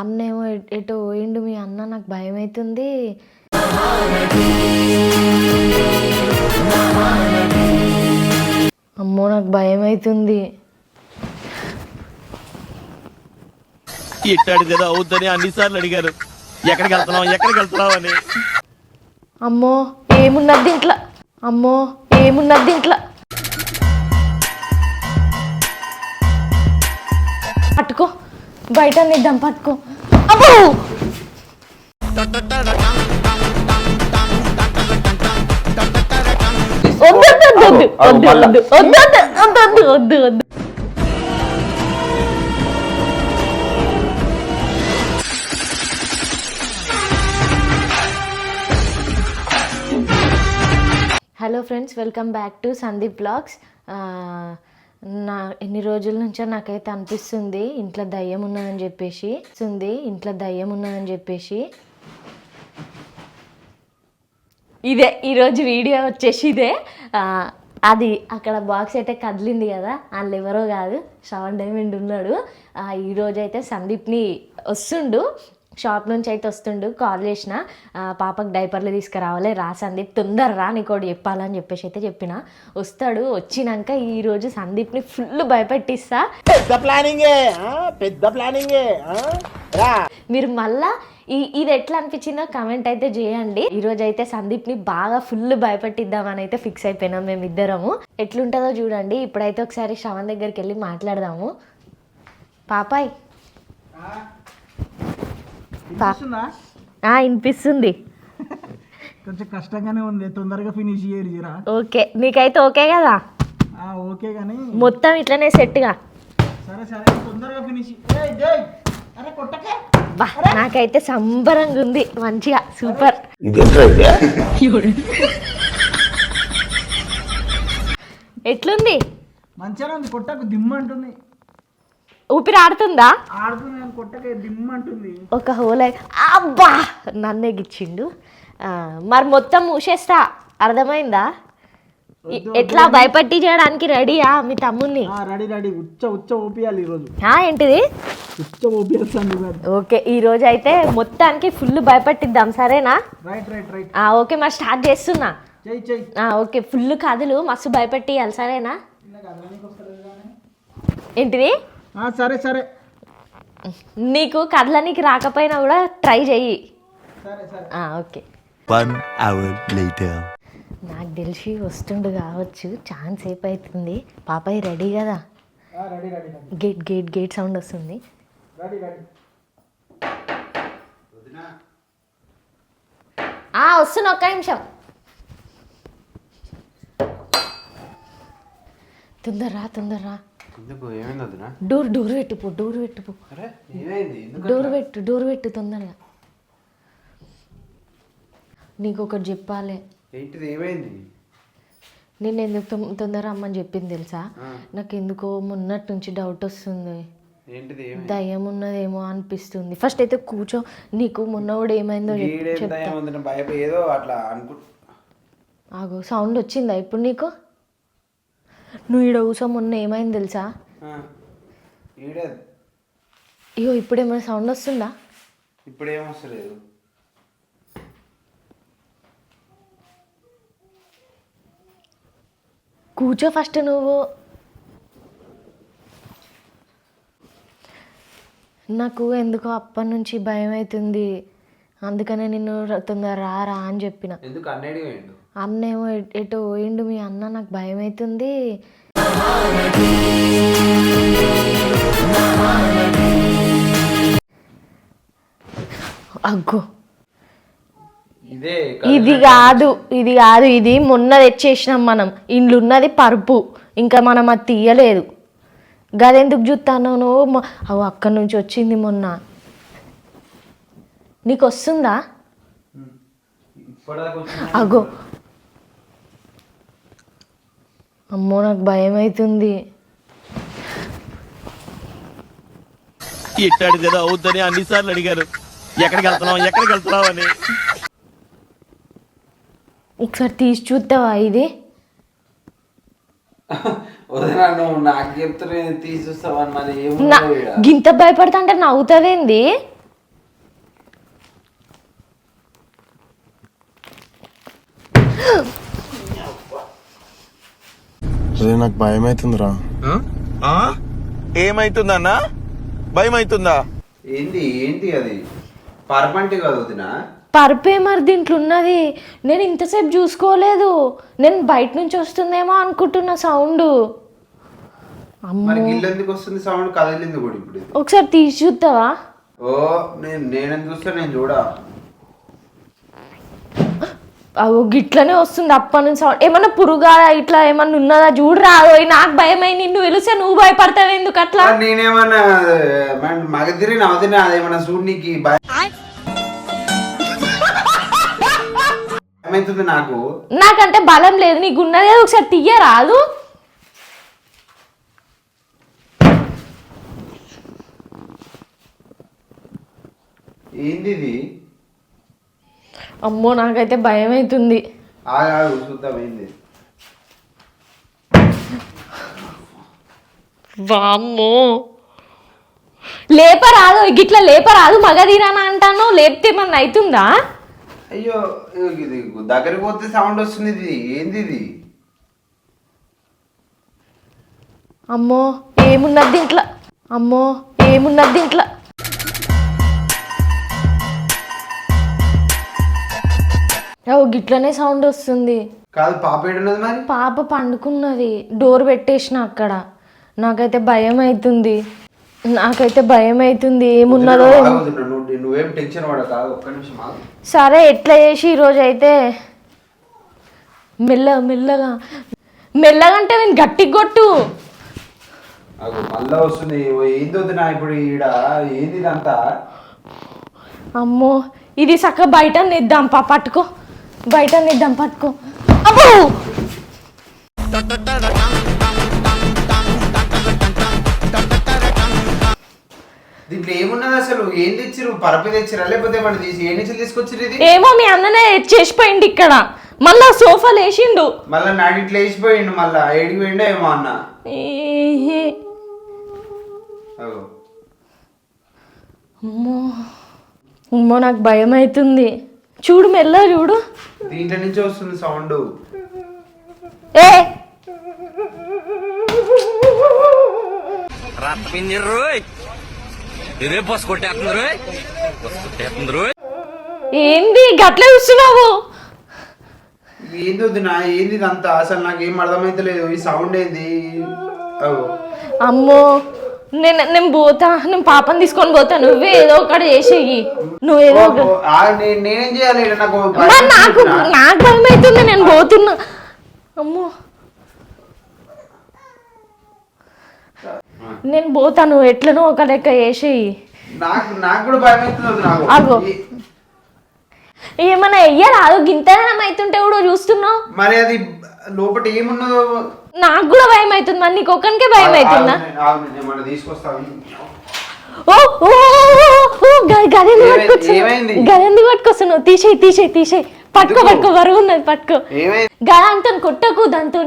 అన్నేమో ఎటో పోయిండు మీ అన్న నాకు భయం అవుతుంది అమ్మో నాకు భయం అవుతుంది ఇట్టాడు కదా అవుద్దని అన్నిసార్లు అడిగారు. ఎక్కడికి వెళ్తున్నావు ఎక్కడికి వెళ్తున్నావు అని. అమ్మో ఏమున్నది దీంట్లో? అమ్మో ఏమున్నది దీంట్లో? పట్టుకో. బయట నిద్దాం పట్టుకో. అబ్బో! Hello friends welcome back to Sandeep blogs నా ఎన్ని రోజుల నుంచో నాకైతే అనిపిస్తుంది ఇంట్లో దయ్యం ఉన్నదని చెప్పేసి. ఉంది ఇంట్లో దయ్యం ఉన్నదని చెప్పేసి. ఇదే ఈరోజు వీడియో వచ్చేసి ఇదే. అది అక్కడ బాక్స్ అయితే కదిలింది కదా వాళ్ళు ఎవరో కాదు శ్రవణ్ డైమండ్ ఉన్నాడు. ఈరోజు అయితే సందీప్ని వస్తుండు. షాప్ నుంచి అయితే వస్తుండు కాల్ చేసిన పాపకు డైపర్లు తీసుకురావాలి రా సందీప్ తొందర రా నీకు ఒకటి చెప్పాలని చెప్పేసి అయితే చెప్పిన. వస్తాడు వచ్చినాక ఈరోజు సందీప్ని ఫుల్ భయపెట్టిస్తా. పెద్ద ప్లానింగే? పెద్ద ప్లానింగే మీరు మళ్ళా ఈ ఇది ఎట్లా అనిపించిందో కమెంట్ అయితే చేయండి. ఈ రోజు అయితే సందీప్ని బాగా ఫుల్ భయపెట్టిద్దామని అయితే ఫిక్స్ అయిపోయినాం మేము ఇద్దరము ఎట్లుంటుందో చూడండి. ఇప్పుడైతే ఒకసారి శ్రవణ్ దగ్గరికి వెళ్ళి మాట్లాడదాము. పాపాయ్. వినిపిస్తుందా? ఆ, వినిపిస్తుంది. కొంచెం కష్టంగానే ఉంది తొందరగా ఫినిష్ చేయరు జీరా. ఓకే నీకైతే ఓకే కదా? ఆ, ఓకే కానీ మొత్తం ఇట్లనే సెట్గా సరే సరే తొందరగా ఫినిష్ అరే కొట్టకే. బా నాకైతే సంబరంగా ఉంది మంచిగా సూపర్. ఎట్లుంది? మంచిగా ఉంది కొట్టకు దిమ్మ అంటుంది ఊపిరి ఆడుతుందా? ఒక హోల్ అబ్బా! నన్నే గిచ్చిండు. మరి మొత్తం మూసేస్తా. అర్థమైందా? ఎట్లా భయపట్టి చేయడానికి రెడీయా మీ తమ్ముని ఆ, రెడీ రెడీ. ఉచ్చ ఉచ్చ ఓపియాలి ఈరోజు. ఏంటిది? ఉచ్చ ఓకే ఈ రోజు అయితే మొత్తానికి ఫుల్ భయపట్టిద్దాం సరేనా? Right right right. ఆ, ఓకే మరి స్టార్ట్ చేస్తున్నా. ఓకే ఫుల్ కథలు మస్తు భయపెట్టియాలి సరేనా? ఏంటిది? సరే సరే. నీకు కథలనికి రాకపోయినా కూడా ట్రై చెయ్యి. సరే సరే. ఆ, ఓకే. వన్ అవర్ లేటర్ నాకు తెలిసి వస్తుండు కావచ్చు ఛాన్స్ సేపు అవుతుంది పాపాయి రెడీ కదా? ఆ, ready ready ready. Gate gate gate sound వస్తుంది. Ready ready. ఆ వస్తున్నా ఒక్క నిమిషం. తొందరరా తొందరరా. ఎందుకు? ఏమైంది వదినా డోర్ డోర్ పెట్టుపో డోర్ పెట్టుపో అరే ఏమైంది? ఎందుకు డోర్ పెట్టు డోర్ పెట్టు తొందరగా. నీకు ఒకటి చెప్పాలి. ఏంటిది? ఏమైంది? నేను ఎందుకు తొం- తొందర అమ్మని చెప్పింది తెలుసా? నాకు ఎందుకో మొన్నటి నుంచి డౌట్ వస్తుంది. ఏంటిది? ఏమైంది? దయ్యం ఉన్నదేమో అనిపిస్తుంది. ఫస్ట్ అయితే కూర్చో. నీకు మొన్న కూడా ఏమైందో చెప్- ఈడేంత చెప్తా ఏముంది భయపడి ఏదో అట్లా అనుకు ఆగు సౌండ్ వచ్చిందా ఇప్పుడు నీకు? నువ్వు ఈడ కూర్చో మొన్న ఏమైంది తెలుసా? అయ్యో ఇప్పుడు ఏమైనా సౌండ్ వస్తుందా? ఇప్పుడు ఏమొస్తలేదు కూర్చో ఫస్ట్ నువ్వు. నాకు ఎందుకో అప్పటి నుంచి భయం అవుతుంది అందుకనే నిన్ను తొందర రా రా అని చెప్పిన. ఎందుకు అన్నడి పోయిండు? అన్నేమో ఎటో పోయిండు మీ అన్న నాకు భయం అవుతుంది అగ్గో. ఇదే కాదు ఇది కాదు ఇది మొన్న తెచ్చేసినాం మనం. ఇండ్లు ఉన్నది పరుపు. ఇంకా మనం అది తీయలేదు. గదెందుకు చూస్తాను నువ్వు? అవు అక్కడి నుంచి వచ్చింది మొన్న. నీకు వస్తుందా అగో అమ్మో నాకు భయం అవుతుంది ఇట్టాడు కదా అవుద్దని అన్నిసార్లు అడిగారు ఎక్కడికి వెళ్తున్నావు ఎక్కడికి వెళ్తున్నావు అని. ఒకసారి తీసి చూస్తావా ఇది? వదినా నువ్వు నాకు చెప్తున్నా తీసి చూస్తావని మరి నా ఏముందో ఈడ? గింత భయపడతా అంటే నవ్వుతావేంది? రే నాకు భయం అవుతుందిరా ఏమైతుందన్నా? భయం అవుతుందా ఏంది ఏంటి అది? పర్పంటి కాదు వదినా. పరుపే మరి దీంట్లో ఉన్నది. నేను ఇంతసేపు చూసుకోలేదు. నేను బయట నుంచి వస్తుందేమో అనుకుంటున్నా సౌండ్. మరి గిల్లు ఎందుకు వస్తుంది సౌండ్? కదిలింది కూడా ఇప్పుడు ఇది. ఒకసారి తీసి చూస్తావా ఓ నేను నేను చూస్తా నేను చూడా? అవు గిట్లనే వస్తుంది అప్పటి నుంచి. సౌండ్ ఏమన్నా పురుగా ఇట్లా ఏమన్నా ఉన్నదా? చూడరా ఓయ్ నాకు భయమై నిన్ను పిలిస్తే నువ్వు భయపడతావు ఎందుకు అట్లా? నేనేమన్నా అదేమన్నా నాకు నాకంటే బలం లేదు. నీకు ఉన్నదే ఒకసారి తీయరాదు ఏంది ఇది అమ్మో నాకైతే భయం అవుతుంది వామ్మో. లేపరాదు గిట్ల లేపరాదు మగధీరానా అంటాను లేపితే ఏమన్నా అవుతుందా అయ్యో ఇది దగ్గరికి పోతే సౌండ్ వస్తుంది ఇది. ఏంది ఇది? అమ్మో ఏమున్నది దీంట్లో? అమ్మో ఏమున్నది దీంట్లో? గిట్లనే సౌండ్ వస్తుంది. కాదు పాప ఏడున్నది మరి? పాప పండుకున్నది. డోర్ పెట్టేసిన అక్కడ. నాకైతే భయం అవుతుంది నాకైతే భయం అవుతుంది ఏమున్నదో నువ్వు టెన్షన్ ఒక్క నిమిషం సరే ఎట్లా చేసి ఈరోజు అయితే మెల్లగా మెల్లగా. మెల్లగా అంటే నేను గట్టి కొట్టు. మళ్ళా వస్తుంది. ఏంది వద్దునా ఇప్పుడు ఈడ? ఏంది ఇదంతా? అమ్మో ఇది చక్క బయట నిద్దాం. పా పట్టుకో. బయట నిద్దాం పట్టుకో. అబ్బో! దీంట్లో ఏమున్నది అసలు? ఏం తెచ్చిరు పరపి తెచ్చిరా లేకపోతే ఏమన్నా తీసి ఏ నుంచి తీసుకొచ్చిరు ఇది? ఏమో మీ అన్ననే చేసిపోయిండు ఇక్కడ. మళ్ళా సోఫా లేచిండు. మళ్ళా నాడిట్లో వేసిపోయిండు మళ్ళా. ఏడికి పోయిండో ఏమో అన్న. ఏహే. అగో. అమ్మో. అమ్మో నాకు భయం అవుతుంది చూడు మెల్ల చూడు. దీంట్లో నుంచి వస్తుంది సౌండ్ ఏ? ఏంది గట్ల చూస్తున్నావు? ఏంది వద్దునా ఏంది ఇదంతా? అసలు నాకు ఏం అర్థమైతలేదు. ఈ సౌండ్ ఏంది. అమ్మో. నేను నేను పోతా నేను పాపని తీసుకొని పోతా నువ్వే ఏదో ఒకటి చేసేయి. నువ్వు ఏదో నేనేం చేయాలి? నాకు నాకు భయం అవుతుంది నేను పోతున్నా. అమ్మో. నేను పోతా నువ్వు ఎట్లనో ఒక లెక్క చేసేయి. నాకు నాకు కూడా భయం అవుతుంది ఏమన్నా వెయ్యరాదు గింతనం అవుతుంటే కూడా చూస్తున్నావు. మరి అది లోపల ఏమున్నదో నాకు కూడా భయం అవుతుంది మరి నీకు ఒక్కనికే భయం అవుతుందా? ఏమైంది? పట్టుకొస్తున్నావు? తీసేయి తీసేయి తీసేయి. పట్టుకో? పట్టుకో బరువు ఉన్నది పట్టుకో. గదంతో కొట్టకు దాంతో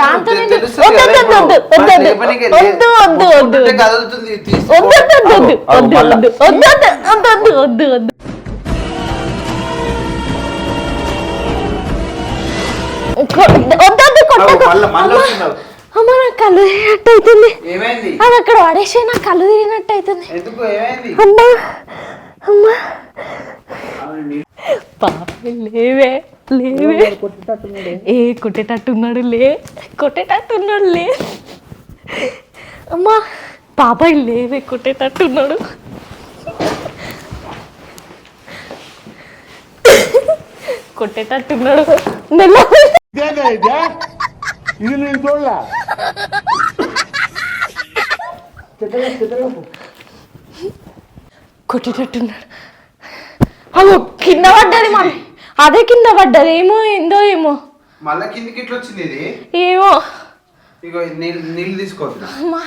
దాంతో వద్దు, వద్దు. వద్దు, వద్దు, వద్దు, వద్దు, వద్దు, వద్దు, వద్దు. వద్దు, వద్దు, వద్దు, అమ్మా, నాకు కళ్ళు తిరిగినట్టు అవుతుంది అది అక్కడ పడేసే నాకు కళ్ళు తిరిగినట్టు అవుతుంది అమ్మా అమ్మా. నీ- పాప లేవే లేవే. ఏ కొట్టేటట్టున్నాడు లే కొట్టేటట్టున్నాడు లే. అమ్మా పాప లేవే కొట్టేటట్టున్నాడు. కొట్టేటట్టున్నాడు. మెల్ల ఇదేనా ఇదే? ఇది నేను చూడలే. కొట్టేటట్టున్నాడు. అమ్మో కింద పడ్డది మమ్మీ అదే కింద పడ్డది. ఏమో ఏందో ఏమో. మళ్ళా కిందికి ఇట్లా వచ్చింది ఇది? ఏమో. ఇగో నీళ్ళు నీళ్ళు తీసుకోవద్దు అమ్మా.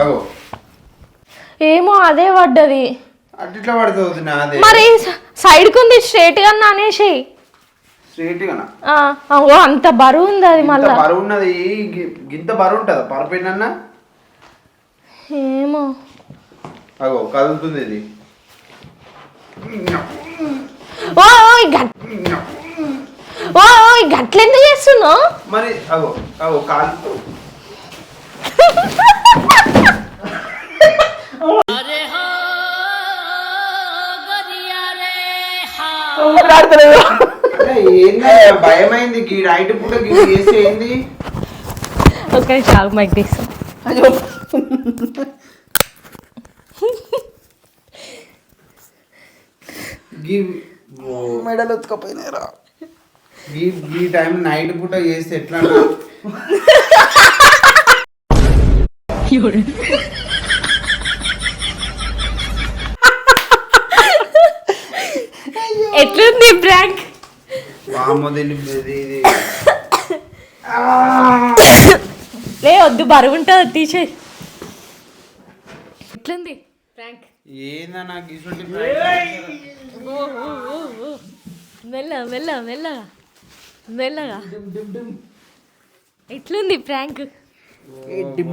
అగో. ఏమో అదే పడ్డది. అటు ఇట్లా పడుతుంది అదే మరి సైడ్ కుంది స్ట్రేట్గా అనేసి స్ట్రైట్గా అగో అంత బరువు ఉంది అది మళ్ళా. బరువు ఉన్నది గింత బరువు ఉంటుందా పరపోయినన్నా ఏమో. అగో కదులుతుంది ఇది. ఓ ఓ ఓ, గట్లెందుకు చేస్తున్నావు? మరి అగో అగో కాలు. అరే, ఏంది? భయమైంది. గీ నైట్ పూట గీ చేసి ఏంది? ఓకే చాలు మైక్ తీసు గీ మెడలు ఉతకపోయినారా ఈ ఈ టైం నైట్ పూట చేస్తే ఎట్లా ఎట్లుంది ప్రాంక్ వామో దీన్ని ఇది ఇది లే వద్దు బరువు ఉంటుంది తీసే ఎట్లుంది ప్రాంక్ ఏందా నాకు ఇటువంటి మెల్ల మెల్ల మెల్లగా మెల్లగా ఎట్లుంది ప్రాంక్ డిమ్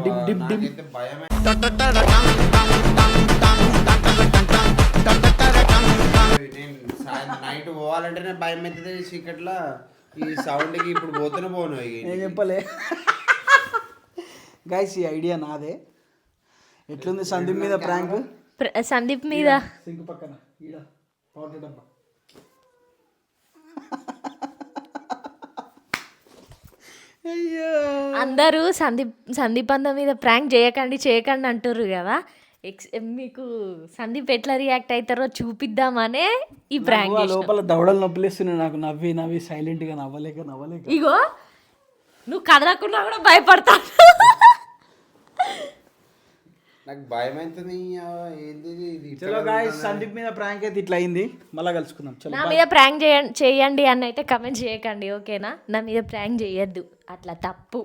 నైట్ పోవాలంటేనే భయం అవుతుంది చీకట్లా. ఈ సౌండ్కి ఇప్పుడు పోతూనే పోను నేను చెప్పలే. గైస్ ఈ ఐడియా నాదే. ఎట్లుంది సందీప్ మీద ప్రాంక్ ప్ర- సందీప్ మీద. సింక్ పక్కన ఈడ పౌడర్ డబ్బా అయ్యో. అందరూ సందీప్ సందీప్ అన్న మీద ప్రాంక్ చేయకండి చేయకండి అంటారు కదా. ఎక్స్ మీకు సందీప్ ఎట్లా రియాక్ట్ అవుతారో చూపిద్దామనే ఈ ప్రాంక్ ఆ లోపల దవడలు నొప్పిలేస్తున్నాయి. నాకు నవ్వి నవ్వి సైలెంట్గా నవ్వలేక నవ్వలేక. ఇగో నువ్వు కదలకున్నా కూడా భయపడతావు. నాకు భయం అవుతుంది ఏంది ఇది? ఇట్లా చలో గాయస్ సందీప్ మీద ప్రాంక్ అయితే ఇట్లా అయింది. మళ్ళా కలుసుకుందాం. చలో నా మీద ప్రాంక్ చేయండి చేయండి అని అయితే కమెంట్ చేయకండి ఓకేనా? నా మీద ప్రాంక్ చేయొద్దు. అట్లా తప్పు.